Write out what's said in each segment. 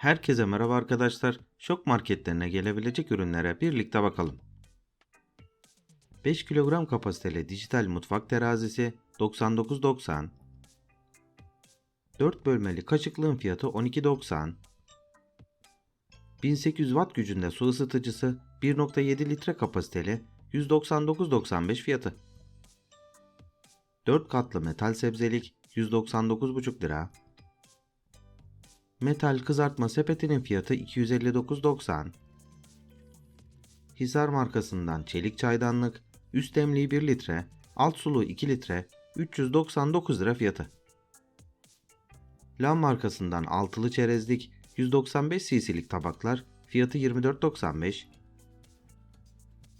Herkese merhaba arkadaşlar. Şok marketlerine gelebilecek ürünlere birlikte bakalım. 5 kilogram kapasiteli dijital mutfak terazisi 99.90 4 bölmeli kaşıklığın fiyatı 12.90 1800 watt gücünde su ısıtıcısı 1.7 litre kapasiteli 199.95 fiyatı 4 katlı metal sebzelik 199,5 lira Metal kızartma sepetinin fiyatı 259.90. Hisar markasından çelik çaydanlık, üst demliği 1 litre, alt suluğu 2 litre, 399 lira fiyatı. Lam markasından altılı çerezlik 195 cc'lik tabaklar fiyatı 24.95.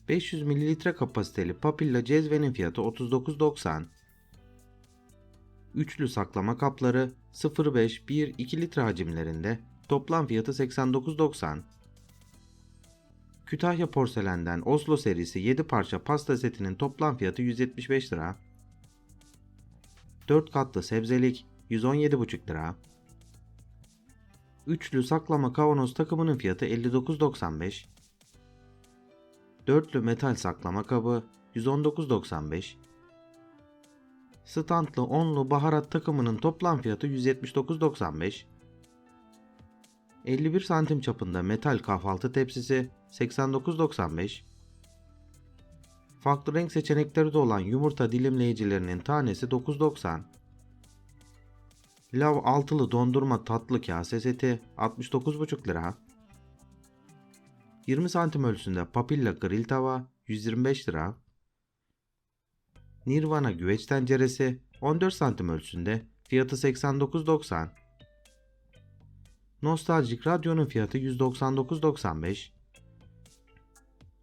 500 mililitre kapasiteli Papilla cezvenin fiyatı 39.90. Üçlü saklama kapları 0,5, 1, 2 litre hacimlerinde toplam fiyatı 89.90. Kütahya porselenden Oslo serisi 7 parça pasta setinin toplam fiyatı 175 lira. 4 katlı sebzelik 117,5 lira. Üçlü saklama kavanoz takımının fiyatı 59.95. Dörtlü metal saklama kabı 119.95. Standlı onlu baharat takımının toplam fiyatı 179.95. 51 santim çapında metal kahvaltı tepsisi 89.95. Farklı renk seçenekleri de olan yumurta dilimleyicilerinin tanesi 9.90. Lav altılı dondurma tatlı kase seti 69,5 lira. 20 santim ölçüsünde Papilla grill tava 125 lira. Nirvana güveç tenceresi 14 santim ölçüsünde fiyatı 89.90. Nostaljik radyonun fiyatı 199.95.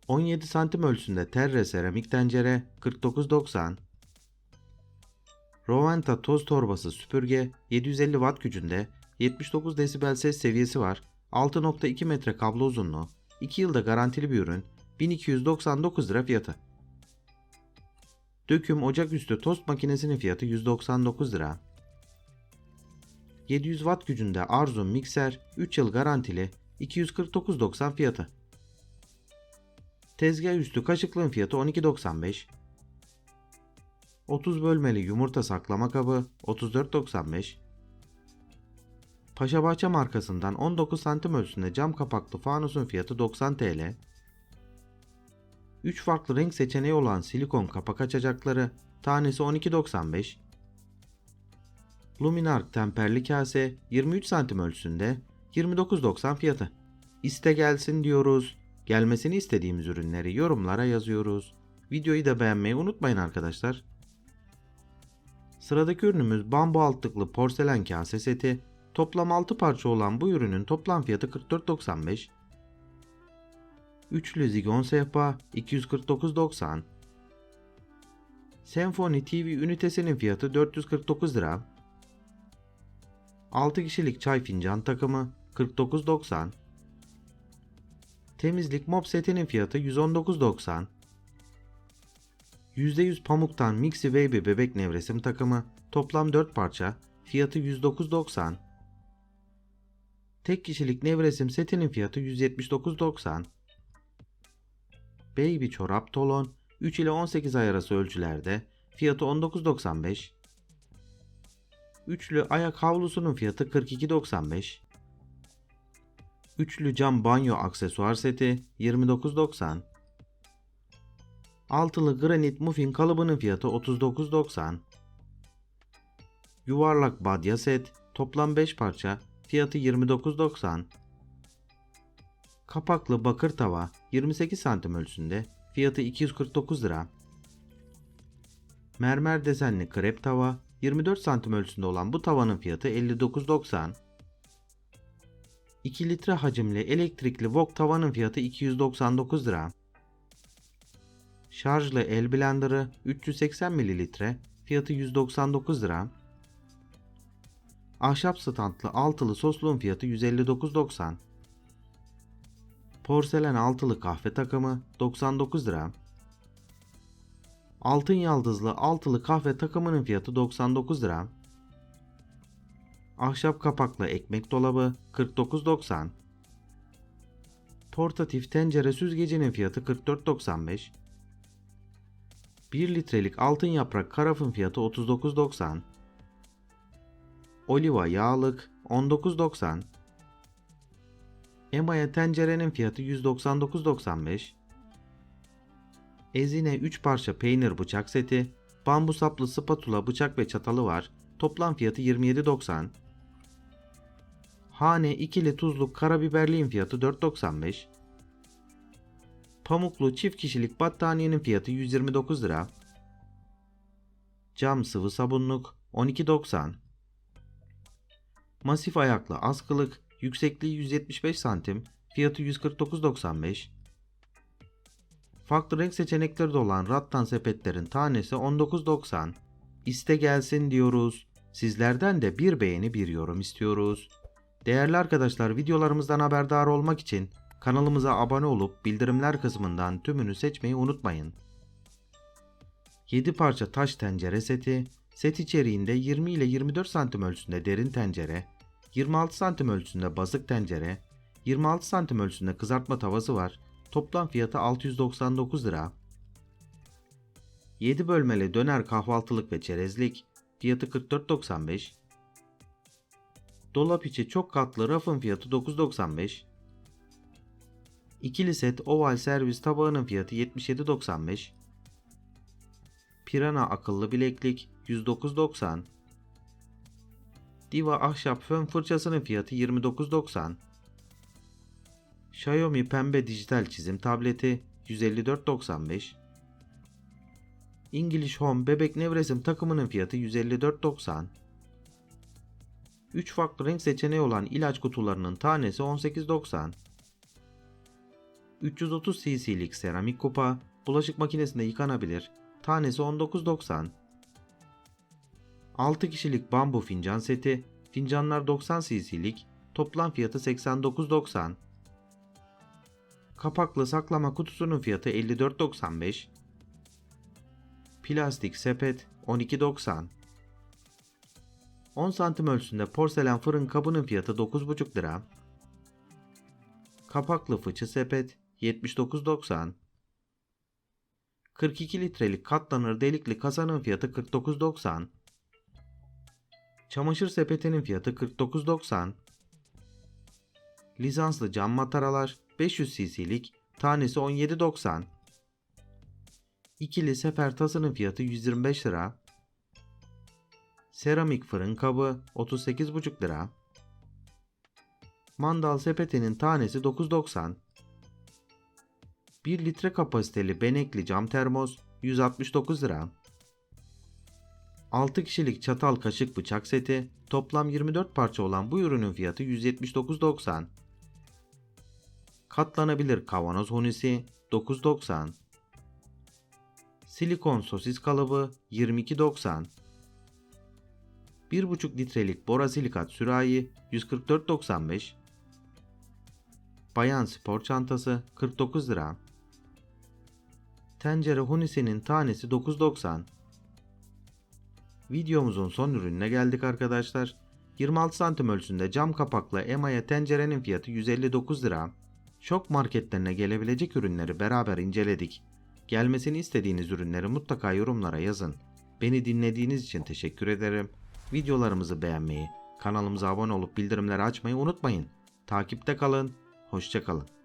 17 santim ölçüsünde Terre seramik tencere 49.90. Roventa toz torbası süpürge 750 watt gücünde 79 desibel ses seviyesi var. 6.2 metre kablo uzunluğu. 2 yılda garantili bir ürün. 1299 lira fiyatı. Döküm ocaküstü tost makinesinin fiyatı 199 lira. 700 watt gücünde Arzum mikser 3 yıl garantili 249.90 fiyatı. Tezgah üstü kaşıklığın fiyatı 12.95. 30 bölmeli yumurta saklama kabı 34.95. Paşabahçe markasından 19 santim ölçüsünde cam kapaklı fanusun fiyatı 90 TL. 3 farklı renk seçeneği olan silikon kapak açacakları tanesi 12.95. Luminark temperli kase 23 santim ölçüsünde 29.90 fiyatı. İste gelsin diyoruz. Gelmesini istediğimiz ürünleri yorumlara yazıyoruz. Videoyu da beğenmeyi unutmayın arkadaşlar. Sıradaki ürünümüz bambu altlıklı porselen kase seti. Toplam 6 parça olan bu ürünün toplam fiyatı 44.95. Üçlü zigon sehpa 249.90. Senfoni TV ünitesinin fiyatı 449 lira. 6 kişilik çay fincan takımı 49.90. Temizlik mop setinin fiyatı 119.90. %100 pamuktan Mixi Baby bebek nevresim takımı toplam 4 parça fiyatı 109.90. Tek kişilik nevresim setinin fiyatı 179.90. Baby çorap tolon 3 ile 18 ay arası ölçülerde fiyatı 19.95. Üçlü ayak havlusunun fiyatı 42.95. Üçlü cam banyo aksesuar seti 29.90. Altılı granit muffin kalıbının fiyatı 39.90. Yuvarlak badya set toplam 5 parça fiyatı 29.90. Kapaklı bakır tava 28 santim ölçüsünde fiyatı 249 lira. Mermer desenli krep tava 24 santim ölçüsünde olan bu tavanın fiyatı 59.90. 2 litre hacimli elektrikli wok tavanın fiyatı 299 lira. Şarjlı el blenderı 380 ml fiyatı 199 lira. Ahşap standlı altılı sosluğun fiyatı 159.90. Porselen altılı kahve takımı 99 lira. Altın yaldızlı altılı kahve takımının fiyatı 99 lira. Ahşap kapaklı ekmek dolabı 49.90. Portatif tencere süzgecinin fiyatı 44.95. 1 litrelik altın yaprak karafın fiyatı 39.90. Oliva yağlık 19.90. Emaya tencerenin fiyatı 199.95. Ezine 3 parça peynir bıçak seti, bambu saplı spatula bıçak ve çatalı var. Toplam fiyatı 27.90. Hane ikili tuzluk karabiberliğin fiyatı 4.95. Pamuklu çift kişilik battaniyenin fiyatı 129 lira. Cam sıvı sabunluk 12.90. Masif ayaklı askılık yüksekliği 175 santim, fiyatı 149.95. Farklı renk seçenekleri de olan rattan sepetlerin tanesi 19.90. İste gelsin diyoruz. Sizlerden de bir beğeni bir yorum istiyoruz. Değerli arkadaşlar videolarımızdan haberdar olmak için kanalımıza abone olup bildirimler kısmından tümünü seçmeyi unutmayın. 7 parça taş tencere seti, set içeriğinde 20 ile 24 santim ölçüsünde derin tencere, 26 santim ölçüsünde basık tencere, 26 santim ölçüsünde kızartma tavası var. Toplam fiyatı 699 lira. 7 bölmeli döner kahvaltılık ve çerezlik fiyatı 44.95. Dolap içi çok katlı rafın fiyatı 9.95. İkili set oval servis tabağının fiyatı 77.95. Pirana akıllı bileklik 109.90. Diva ahşap fön fırçasının fiyatı 29.90. Xiaomi pembe dijital çizim tableti 154.95. English Home bebek nevresim takımının fiyatı 154.90. 3 farklı renk seçeneği olan ilaç kutularının tanesi 18.90. 330 cc'lik seramik kupa bulaşık makinesinde yıkanabilir. Tanesi 19.90. 6 kişilik bambu fincan seti, fincanlar 90 cc'lik, toplam fiyatı 89.90. Kapaklı saklama kutusunun fiyatı 54.95. Plastik sepet 12.90. 10 santim ölçüsünde porselen fırın kabının fiyatı 9,5 lira. Kapaklı fıçı sepet 79.90. 42 litrelik katlanır delikli kasanın fiyatı 49.90. Çamaşır sepetinin fiyatı 49.90. Lisanslı cam mataralar 500 cc'lik tanesi 17.90. İkili sefer tasının fiyatı 125 lira. Seramik fırın kabı 38,5 lira. Mandal sepetinin tanesi 9.90. 1 litre kapasiteli benekli cam termos 169 lira. 6 kişilik çatal kaşık bıçak seti toplam 24 parça olan bu ürünün fiyatı 179.90. Katlanabilir kavanoz hunisi 9.90. Silikon sosis kalıbı 22.90. 1,5 litrelik borasilikat sürahi 144.95. Bayan spor çantası 49 lira. Tencere hunisinin tanesi 9.90. Videomuzun son ürününe geldik arkadaşlar. 26 santim ölçüsünde cam kapaklı emaya tencerenin fiyatı 159 lira. Şok marketlerine gelebilecek ürünleri beraber inceledik. Gelmesini istediğiniz ürünleri mutlaka yorumlara yazın. Beni dinlediğiniz için teşekkür ederim. Videolarımızı beğenmeyi, kanalımıza abone olup bildirimleri açmayı unutmayın. Takipte kalın, hoşçakalın.